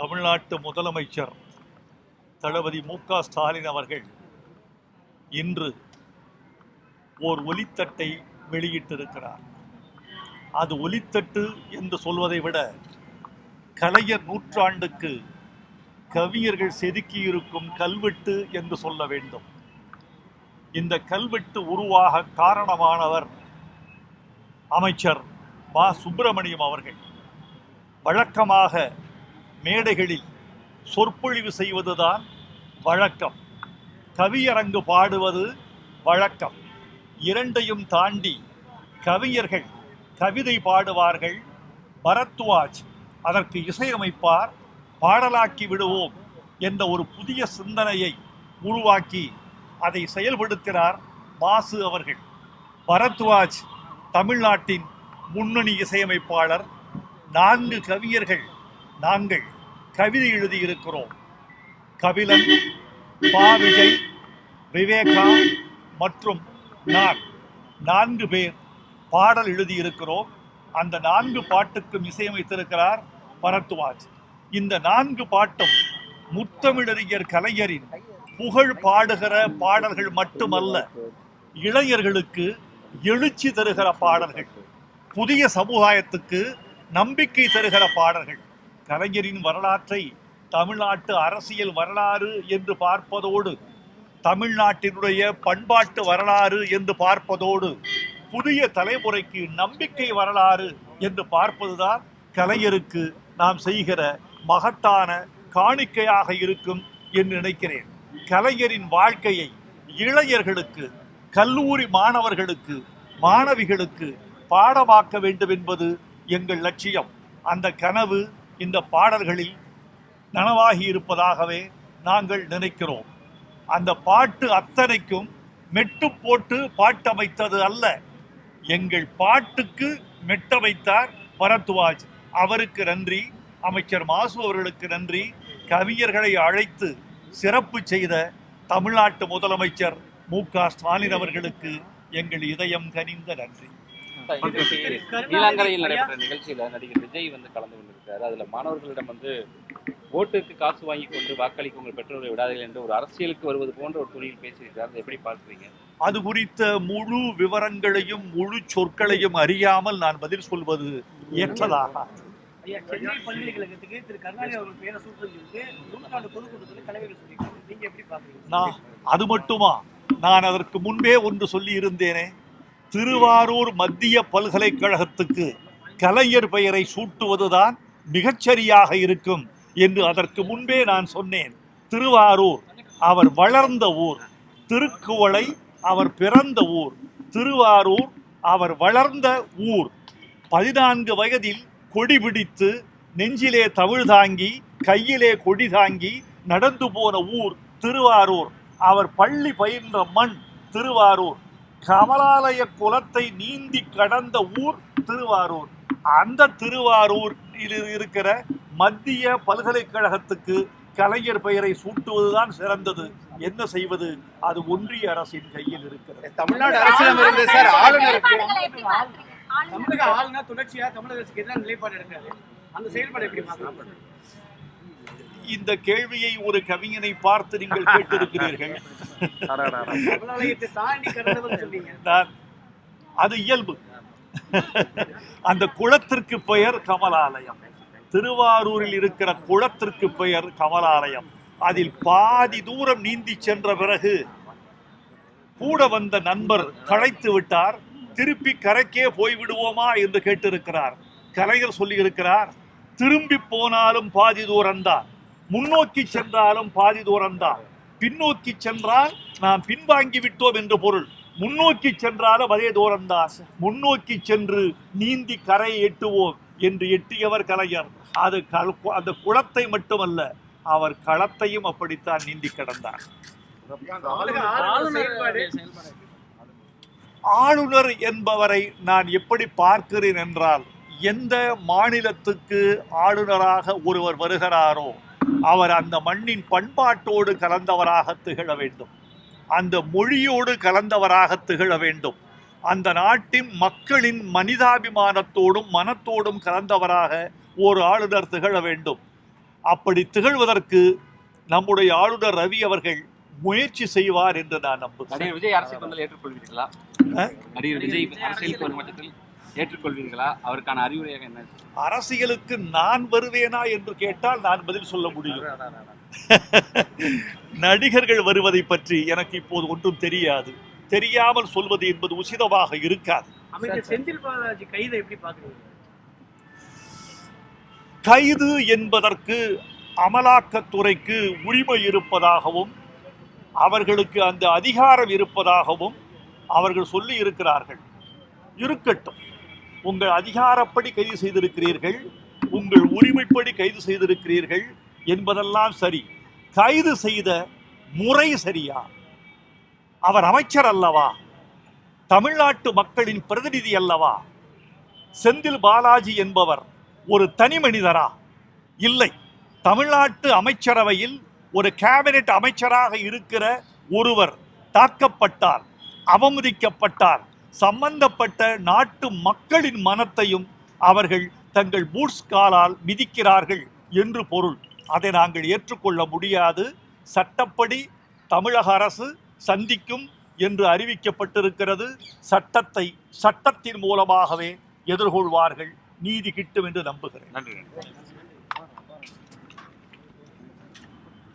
தமிழ்நாட்டு முதலமைச்சர் தளபதி மு க ஸ்டாலின் அவர்கள் இன்று ஓர் ஒலித்தட்டை வெளியிட்டிருக்கிறார். அது ஒலித்தட்டு என்று சொல்வதை விட கலைஞர் நூற்றாண்டுக்கு கவிஞர்கள் செதுக்கியிருக்கும் கல்வெட்டு என்று சொல்ல வேண்டும். இந்த கல்வெட்டு உருவாக காரணமானவர் அமைச்சர் மா சுப்பிரமணியம் அவர்கள். வழக்கமாக மேடைகளில் சொற்பொழிவு செய்வதுதான் வழக்கம். கவியரங்கு பாடுவது வழக்கம். இரண்டையும் தாண்டி கவிஞர்கள் கவிதை பாடுவார்கள். பரத்வாஜ் அதற்கு இசையமைப்பார் பாடலாக்கி விடுவோம் என்ற ஒரு புதிய சிந்தனையை உருவாக்கி அதை செயல்படுத்தினார் வாசு அவர்கள். பரத்வாஜ் தமிழ்நாட்டின் முன்னணி இசையமைப்பாளர். நான்கு கவிஞர்கள் நாங்கள் கவிதை எழுதியிருக்கிறோம். கபிலன் பா விஜய் விவேகா மற்றும் நான். நான்கு பேர் பாடல் எழுதியிருக்கிறோம். அந்த நான்கு பாட்டுக்கும் இசையமைத்திருக்கிறார் பரத்வாஜ். இந்த நான்கு பாட்டும் முத்தமிழறிஞர் கலைஞரின் புகழ் பாடுகிற பாடல்கள் மட்டுமல்ல இளைஞர்களுக்கு எழுச்சி தருகிற பாடல்கள் புதிய சமுதாயத்துக்கு நம்பிக்கை தருகிற பாடல்கள் கலைஞரின் வரலாற்றை தமிழ்நாட்டு அரசியல் வரலாறு என்று பார்ப்பதோடு தமிழ்நாட்டினுடைய பண்பாட்டு வரலாறு என்று பார்ப்பதோடு புதிய தலைமுறைக்கு நம்பிக்கை வரலாறு என்று பார்ப்பதுதான் கலைஞருக்கு நாம் செய்கிற மகத்தான காணிக்கையாக இருக்கும் என்று நினைக்கிறேன். கலைஞரின் வாழ்க்கையை இளைஞர்களுக்கு கல்லூரி மாணவர்களுக்கு மாணவிகளுக்கு பாடமாக்க வேண்டும் என்பது எங்கள் லட்சியம். அந்த கனவு இந்த பாடல்களில் நனவாகி இருப்பதாகவே நாங்கள் நினைக்கிறோம். அந்த பாட்டு அத்தனைக்கும் மெட்டு போட்டு பாட்டமைத்தது அல்ல. எங்கள் பாட்டுக்கு மெட்டமைத்தார் பரத்வாஜ். அவருக்கு நன்றி. அமைச்சர் மாசு அவர்களுக்கு நன்றி. கவிஞர்களை அழைத்து சிறப்பு செய்த தமிழ்நாட்டு முதலமைச்சர் மு க ஸ்டாலின் அவர்களுக்கு எங்கள் இதயம் கனிந்த நன்றி. இன்னைக்கு நீலாங்கரையில் நடைபெற்ற நிகழ்ச்சியில நடிகர் விஜய் வந்து கலந்து கொண்டிருக்காரு அதுல மாணவர்களிடம் வந்து ஓட்டுக்கு காசு வாங்கி கொண்டு வாக்களிக்க உங்கள் பெற்றோரை விடாதீர்கள் என்று ஒரு அரசியலுக்கு வருவது போன்ற ஒரு துணியில் பேசியிருக்காரு அதை எப்படி பார்க்குறீங்க? அது குறித்த முழு விவரங்களையும் முழு சொற்களையும் அறியாமல் நான் பதில் சொல்வது ஏற்றதாக. ஐயா சென்னை பல்கலைக்கழகத்துக்கு திரு. கருணாநிதி அவர்கள் பேரை சூட்டுறதுக்கு நூற்றாண்டு பொதுக்கூட்டத்தில் கலைஞர்கள் சொல்லியிருக்காங்க. நீங்க எப்படி பாக்குறீங்க நான் அது மட்டுமா? நான் அதற்கு முன்பே ஒன்று சொல்லி இருந்தேனே திருவாரூர் மத்திய பல்கலைக்கழகத்துக்கு கலைஞர் பெயரை சூட்டுவதுதான் மிகச்சரியாக இருக்கும் என்று அதற்கு முன்பே நான் சொன்னேன். திருவாரூர் அவர் வளர்ந்த ஊர். திருக்குவளை அவர் பிறந்த ஊர். திருவாரூர் அவர் வளர்ந்த ஊர். பதினான்கு வயதில் கொடி பிடித்து நெஞ்சிலே தமிழ் தாங்கி கையிலே கொடி தாங்கி நடந்து போன ஊர் திருவாரூர். அவர் பள்ளி பயின்ற மண் திருவாரூர். கமலாலய குலத்தை நீந்தி கடந்த ஊர் திருவாரூர் அந்த திருவாரூரில் இருக்கிற மத்திய பல்கலைக்கழகத்துக்கு கலைஞர் பெயரை சூட்டுவதுதான் சிறந்தது என்ன செய்வது அது ஒன்றிய அரசின் கையில் இருக்கிறது தமிழ்நாடு இருந்து சார் தமிழக ஆளுநர் தொடர்ச்சியா தமிழக அரசுக்கு எதிரான நிலைப்பாடு எடுக்கிறாரு அந்த செயல்பாடு எப்படி இந்த கேள்வியை ஒரு கவிஞனை பார்த்து நீங்கள் கேட்டிருக்கிறீர்கள். அது இயல்பு. அந்த குளத்திற்கு பெயர் கமலாலயம். திருவாரூரில் இருக்கிற குளத்திற்கு பெயர் கமலாலயம். அதில் பாதி தூரம் நீந்தி சென்ற பிறகு கூட வந்த நண்பர் களைத்து விட்டார். திருப்பி கரைக்கே போய் விடுவோமா என்று கேட்டிருக்கிறார். கலைஞர் சொல்லியிருக்கிறார் திரும்பி போனாலும் பாதி தூரம்தான். முன்னோக்கி சென்றாலும் பாதி தூரம்தான் பின்னோக்கி சென்றால் நாம் பின்வாங்கி விட்டோம் என்று பொருள். முன்னோக்கி சென்றாலும் அதே தூரம்தான் முன்னோக்கி சென்று நீந்தி கரையை எட்டுவோம் என்று எட்டியவர் கலைஞர். அது அந்த குளத்தை மட்டுமல்ல அவர் களத்தையும் அப்படித்தான் நீந்தி கடந்தார். ஆளுநர் என்பவரை நான் எப்படி பார்க்கிறேன் என்றால் எந்த மாநிலத்துக்கு ஆளுநராக ஒருவர் வருகிறாரோ அவர் அந்த மண்ணின் பண்பாட்டோடு கலந்தவராக திகழ வேண்டும். அந்த மொழியோடு கலந்தவராக திகழ வேண்டும். அந்த நாட்டின் மக்களின் மனிதாபிமானத்தோடும் மனத்தோடும் கலந்தவராக ஒரு ஆளுநர் திகழ வேண்டும். அப்படி திகழ்வதற்கு நம்முடைய ஆளுநர் ரவி அவர்கள் முயற்சி செய்வார் என்று நான் நம்புகிறேன். விஜய் அரசியல் ஏற்றுக்கொள்வீர்களா? விஜய் பட்சத்தில் ஏற்றுக்கொள்வீர்களா? அவருக்கான அறிவுரையாக என்ன? அரசியலுக்கு நான் வருவேனா என்று கேட்டால் நான் பதில் சொல்ல முடியும். நடிகர்கள் வருவதை பற்றி எனக்கு இப்போது ஒன்றும் தெரியாது. தெரியாமல் சொல்வது என்பது உசிதமாக இருக்காது. அமைச்சர் செந்தில் பாலாஜி கைதை எப்படி பாக்குறீங்க கைது என்பதற்கு அமலாக்கத்துறைக்கு உரிமை இருப்பதாகவும் அவர்களுக்கு அந்த அதிகாரம் இருப்பதாகவும் அவர்கள் சொல்லி இருக்கிறார்கள். இருக்கட்டும். உங்கள் அதிகாரப்படி கைது செய்திருக்கிறீர்கள் உங்கள் உரிமைப்படி கைது செய்திருக்கிறீர்கள் என்பதெல்லாம் சரி. கைது செய்த முறை சரியா? அவர் அமைச்சர் அல்லவா? தமிழ்நாட்டு மக்களின் பிரதிநிதி அல்லவா? செந்தில் பாலாஜி என்பவர் ஒரு தனி மனிதரா? இல்லை. தமிழ்நாட்டு அமைச்சரவையில் ஒரு கேபினெட் அமைச்சராக இருக்கிற ஒருவர் தாக்கப்பட்டார் அவமதிக்கப்பட்டார். சம்பந்தப்பட்ட நாட்டு மக்களின் மனத்தையும் அவர்கள் தங்கள் பூட்ஸ் காலால் மிதிக்கிறார்கள் என்று பொருள். அதை நாங்கள் ஏற்றுக்கொள்ள முடியாது. சட்டப்படி தமிழக அரசு சந்திக்கும் என்று அறிவிக்கப்பட்டிருக்கிறது. சட்டத்தை சட்டத்தின் மூலமாகவே எதிர்கொள்வார்கள். நீதி கிட்டும் என்று நம்புகிறேன். நன்றி.